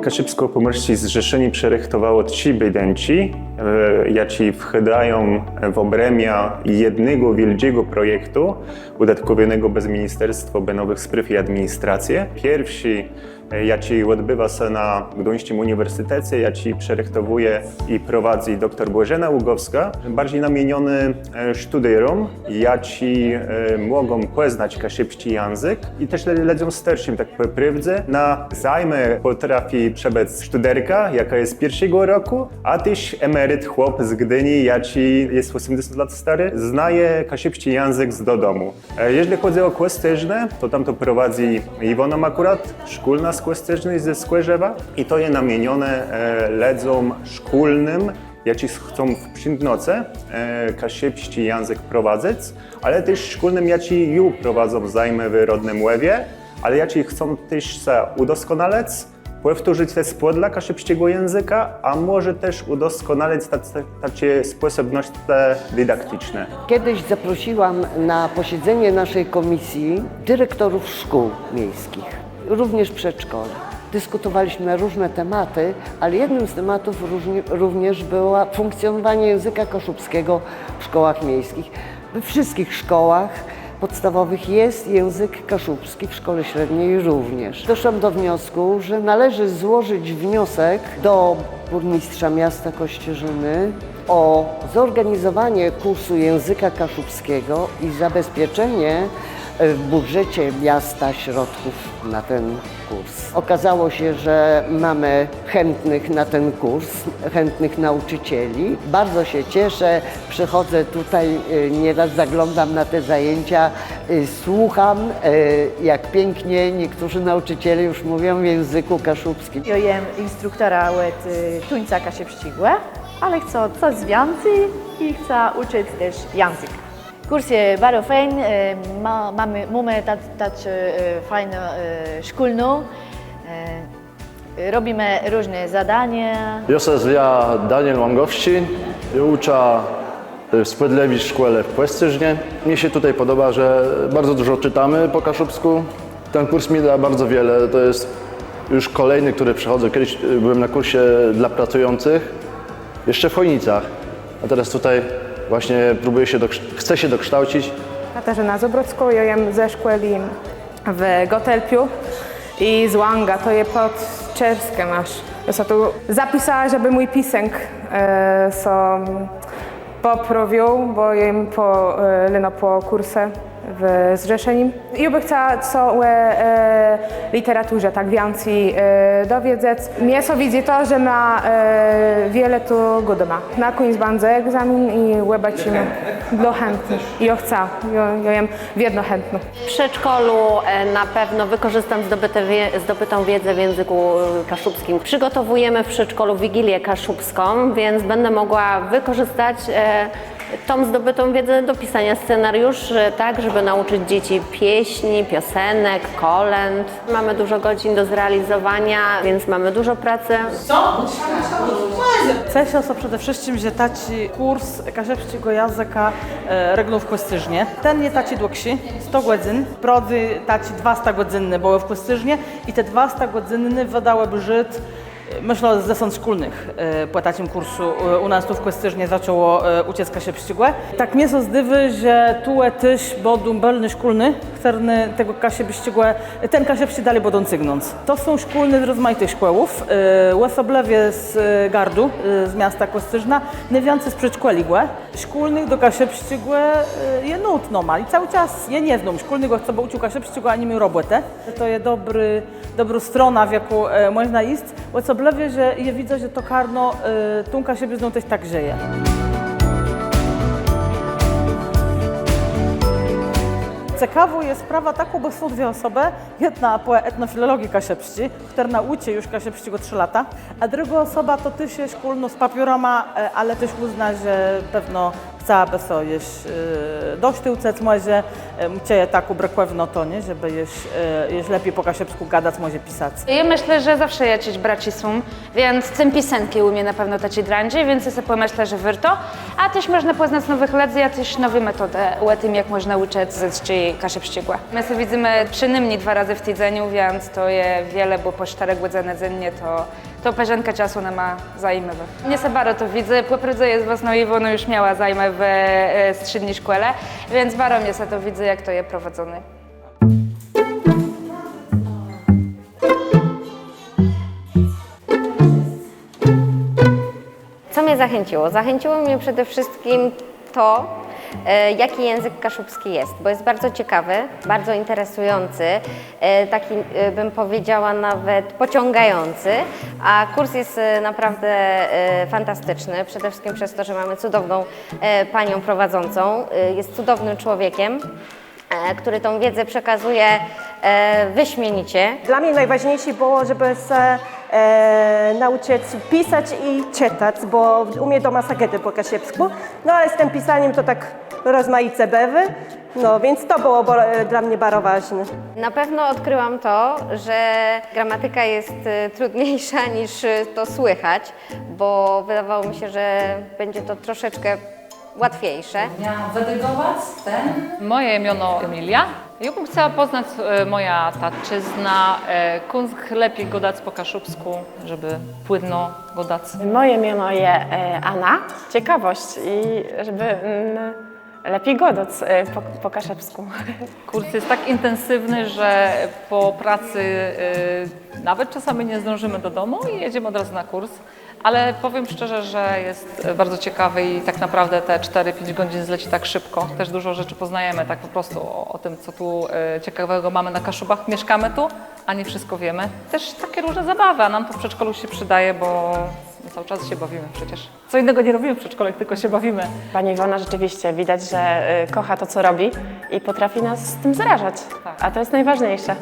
Kaszybsko-Pomorści Zrzeszeni przerechtowało trzy bydenci, e, jaci wchadają w obremia jednego wielkiego projektu udatkowionego bez Ministerstwa Benowych Spraw i Administracji. Pierwszy e, jaci odbywa się na Gdańskim Uniwersytecie, jaci przerechtowuje i prowadzi dr Bożena Ługowska, bardziej namieniony e, studerom, jaci e, mogą poznać kaszybski język i też ludziom starszym, tak po na zajmę potrafi przebiec studerka, jaka jest pierwszego roku, a też emeryt chłop z Gdyni, jaci jest 80 lat stary, znaje kaszybski język z do domu. Jeżeli chodzi o Kłesteżne, to tam to prowadzi Iwona akurat, szkolna Kłesteżnej ze Skłerzewa i to jest namienione e, ledzom szkolnym, jaci chcą w przyndnoce e, kaszybski język prowadzić, ale też szkolnym, jaci już prowadzą zajmy w rodnym łewie, ale jaci chcą też się udoskonalać, powtórzyć te spodla kaszybskiego języka, a może też udoskonalać tacy- takie sposobności dydaktyczne. Kiedyś zaprosiłam na posiedzenie naszej komisji dyrektorów szkół miejskich, również przedszkoli. Dyskutowaliśmy na różne tematy, ale jednym z tematów również było funkcjonowanie języka kaszubskiego w szkołach miejskich. We wszystkich szkołach podstawowych jest język kaszubski, w szkole średniej również. Doszłam do wniosku, że należy złożyć wniosek do burmistrza miasta Kościerzyny o zorganizowanie kursu języka kaszubskiego i zabezpieczenie w budżecie miasta środków na ten kurs. Okazało się, że mamy chętnych na ten kurs, chętnych nauczycieli. Bardzo się cieszę, przychodzę tutaj, e, nieraz zaglądam na te zajęcia, e, słucham, e, jak pięknie niektórzy nauczyciele już mówią w języku kaszubskim. Ja jem instruktora y, tuńca kaszepścigłe, ale chcę coś więcej i chcę uczyć też język. Kurs jest bardzo fajny, y, ma, mamy, mamy y, fajną y, szkolną, robimy różne zadania. Ja se zwie Daniel Łangowszczyn, ja uczę w Spydlewi szkole w Płeszczyźnie. Mnie się tutaj podoba, że bardzo dużo czytamy po kaszubsku. Ten kurs mi da bardzo wiele. To jest już kolejny, który przechodzę. Kiedyś byłem na kursie dla pracujących, jeszcze w Chojnicach. A teraz tutaj właśnie próbuję się, chcę się dokształcić. Katarzyna Zobrocką, ja jem ze szkoły w Gotelpiu i z Łanga, to je pod Czerskiem aż. Ja sam tu zapisała, żeby mój pisenk e, so bo jem po, e, po kurse w Zrzeszenim. I by chciała co o e, literaturze tak więcej e, dowiedzieć. Mnie so widzi to, że ma e, wiele tu godoma. Na koniec bandzę egzamin i łebacimy dla chętnych. I ja chcę, ja, jem w jedno chętno. W przedszkolu e, na pewno wykorzystam zdobyte wie, zdobytą wiedzę w języku e, kaszubskim. Przygotowujemy w przedszkolu Wigilię Kaszubską, więc będę mogła wykorzystać e, tą zdobytą wiedzę do pisania scenariuszy, tak, żeby nauczyć dzieci pieśni, piosenek, kolęd. Mamy dużo godzin do zrealizowania, więc mamy dużo pracy. Chcę się przede wszystkim, że taci kurs kaszepskiego języka e, regnął w Kwestyżnie. Ten nie taci dłuższy, 100 godzin. Prodzy taci 200 godzinny były w Kwestyżnie i te 200 godzinny wydałyby Żyd Myślę, ze sąd szkolnych e, po kursu e, u nas tu w Kwestyżnie zaczęło e, uciec kasiepścigłe. Tak mnie zdywy, że tu tyś bodum belny szkolny, chcemy tego kasiepścigłe, ten kasiepści dalej będą cygnąc. To są szkolne z rozmaitych szkołów. E, Łosoblewie z Gardu, z miasta Kwestyżna, niewiancy z przedszkoligłe. Szkolnych do kasiepścigłe e, je nutno i cały czas je nie znam. Szkolnego chcę, bo uczył kasiepścigłe, ani mi robotę. To jest dobry, dobra strona, w jaką e, można iść. Łosoblewie, że je widzę, że to karno e, tą kasiepścigłą też tak żyje. Ciekawą jest sprawa taką, bo są dwie osoby. Jedna po etnofilologii kasiepści, która nauczy już kasiepściego 3 lata, a druga osoba to ty się szkolno z papieroma, e, ale też uzna, że pewno chce Chcę, aby so jeś e, dość tyłcec może, cię taką brekwewno to, nie, żeby jeś, e, jeś lepiej po kasiepsku gadać, może pisać. Ja myślę, że zawsze jaciś braci są, więc tym pisenki umie na pewno taci drandzi, więc sobie pomyślę, że warto. A też można poznać nowych lekcji, a też nowe metody o tym, jak można uczyć z pścigłe. My się widzimy przynajmniej dwa razy w tygodniu, więc to jest wiele, bo po cztery godziny dziennie to to peżenka czasu nie ma zajmowy. Nie se bardzo to widzę, poprowadzę z własną i ona już miała zajmę w e, strzydniej szkole, więc bardzo mnie se to widzę, jak to jest prowadzone. Co mnie zachęciło? Zachęciło mnie przede wszystkim to, jaki język kaszubski jest, bo jest bardzo ciekawy, bardzo interesujący, e, taki e, bym powiedziała nawet pociągający, a kurs jest e, naprawdę e, fantastyczny, przede wszystkim przez to, że mamy cudowną e, panią prowadzącą, e, jest cudownym człowiekiem, e, który tą wiedzę przekazuje e, wyśmienicie. Dla mnie najważniejsze było, żeby e, nauczyć pisać i czytać, bo umiem doma sagety po kasiepsku, no ale z tym pisaniem to tak rozmaice bewy, no więc to było bo, e, dla mnie bardzo ważne. Na pewno odkryłam to, że gramatyka jest y, trudniejsza niż y, to słychać, bo wydawało mi się, że będzie to troszeczkę łatwiejsze. Moje imię Emilia. Ja bym chciała poznać e, moja tatczyzna, e, kunst lepiej godać po kaszubsku, żeby płynno godać. Moje imię jest e, Anna. Ciekawość i żeby mm, lepiej godać e, po, po kaszepsku. Kurs jest tak intensywny, że po pracy e, nawet czasami nie zdążymy do domu i jedziemy od razu na kurs. Ale powiem szczerze, że jest bardzo ciekawy i tak naprawdę te 4-5 godzin zleci tak szybko. Też dużo rzeczy poznajemy tak po prostu o, o tym, co tu e, ciekawego mamy na Kaszubach. Mieszkamy tu, a nie wszystko wiemy. Też takie różne zabawy, a nam to w przedszkolu się przydaje, bo cały czas się bawimy przecież. Co innego nie robimy w przedszkolu, jak tylko się bawimy. Pani Iwona rzeczywiście widać, że e, kocha to, co robi i potrafi nas z tym zarażać. Tak. A to jest najważniejsze.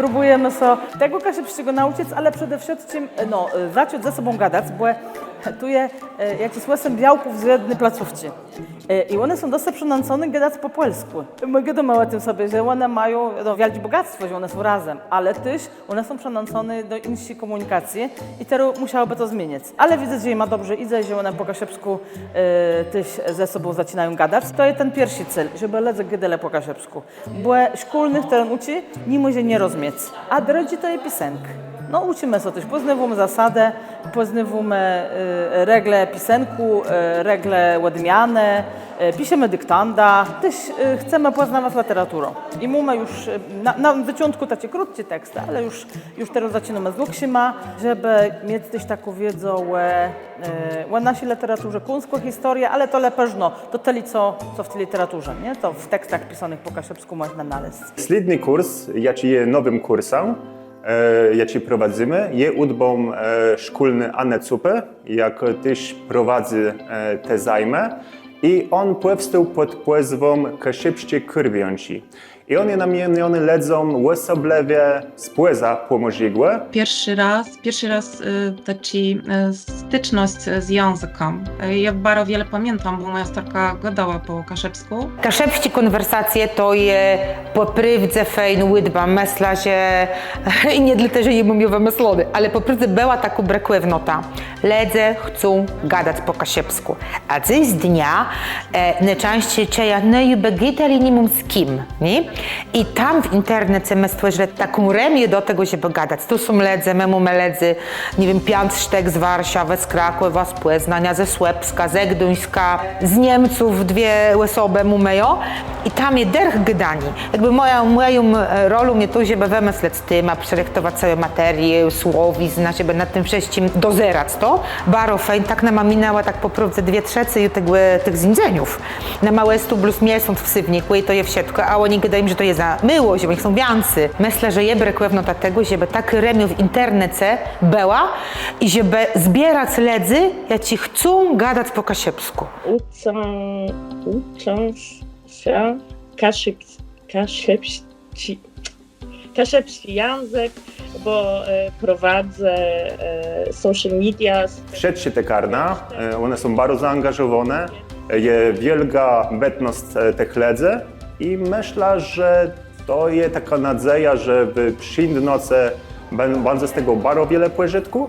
Próbujemy so tego kasiepskiego nauczyć, ale przede wszystkim no, e, zacząć ze sobą gadać, bo tu je e, jakiś łesem białków z jednej placówki. E, I one są dosyć przynęcone gadać po polsku. My gadamy o tym sobie, że one mają no, wielkie bogactwo, że one są razem, ale też one są przynęcone do innej komunikacji i teraz musiałoby to zmienić. Ale widzę, że jej ma dobrze idzie, że one po kasiepsku e, też ze sobą zaczynają gadać. To jest ten pierwszy cel, żeby ledze gadali po kasiepsku. Bo szkolnych teren uczy, nie może nie rozumieć. A drodzy to jest pisenka. No uczymy się też, poznawamy zasadę, poznawamy y, regle pisenku, y, regle odmiany, y, piszemy dyktanda, też chcemy poznawać literaturę. I mamy już, na, na początku takie krótkie teksty, ale już, już teraz zaczynamy z dłuższyma, żeby mieć też taką wiedzę o, e, o naszej literaturze, kunstku, historii, ale to lepeżno, to tyle, co, co w tej literaturze, nie? To w tekstach pisanych po kasiepsku można znaleźć. Slidny kurs, jaki jest nowym kursem, e, jaki prowadzimy, jest udbą e, szkolny Anne Cupy, jak też prowadzi e, te zajmy. I on powstał pod pozwą Kaszybście Krwiąci. I on jest namieniony ledzą osoblewie spłyza pomożigłe, Pierwszy raz, pierwszy raz y, taki y, styczność z językiem. Y, Ja bardzo wiele pamiętam, bo moja starka gadała po kaszepsku. Kaszepści konwersacje to je po prywdze fejn łydba, mesla, że i nie dlatego, że nie mówię wymyslony, ale po prywdze była taka brekwewnota. Ledze chcą gadać po kaszepsku. A dziś z dnia e, najczęściej czeja no i begitali nie mam z kim, nie? I tam w internecie my stworzyli taką remię do tego, żeby gadać. Tu są ledze, my mamy ledzy, nie wiem, Piątsztek z Warszawy, z Krakowa, z Poznania, ze Słepska, z Gdyńska, z Niemców dwie osoby mamy. I tam jest derch gdani. Jakby moja, moją e, rolą jest to, żeby wymyśleć tym, a przelektować całe materię, słowizna, żeby nad tym wszystkim dozerać to. Baro fajn, tak nama minęła tak po prostu dwie trzecie i tego, tych zindzeniów. Na małe stu plus miesiąc w Sywniku i to je wszystko, a oni gadają, że to jest za myło, że oni są wiancy. Myślę, że je brekwewno tego, żeby tak remiu w internecie była i żeby zbierać ledzy, jak ci chcą gadać po kasiepsku. Uczą, uczą się kaszep, kaszepści, kaszepski język bo e, prowadzę e, social media. Sieć karna, e, one są bardzo zaangażowane, jest wielka obecność e, tych ludzi i myślę, że to jest taka nadzieja, że w przyszłej nocy z tego bardzo wiele pożytku,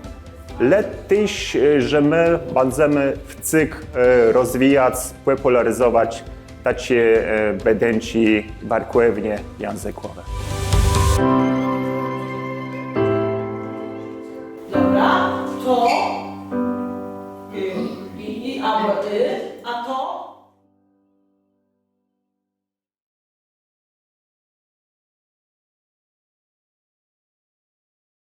ale też, e, że my będziemy w cykl e, rozwijać, popularyzować takie e, bedenci barkownie językowe.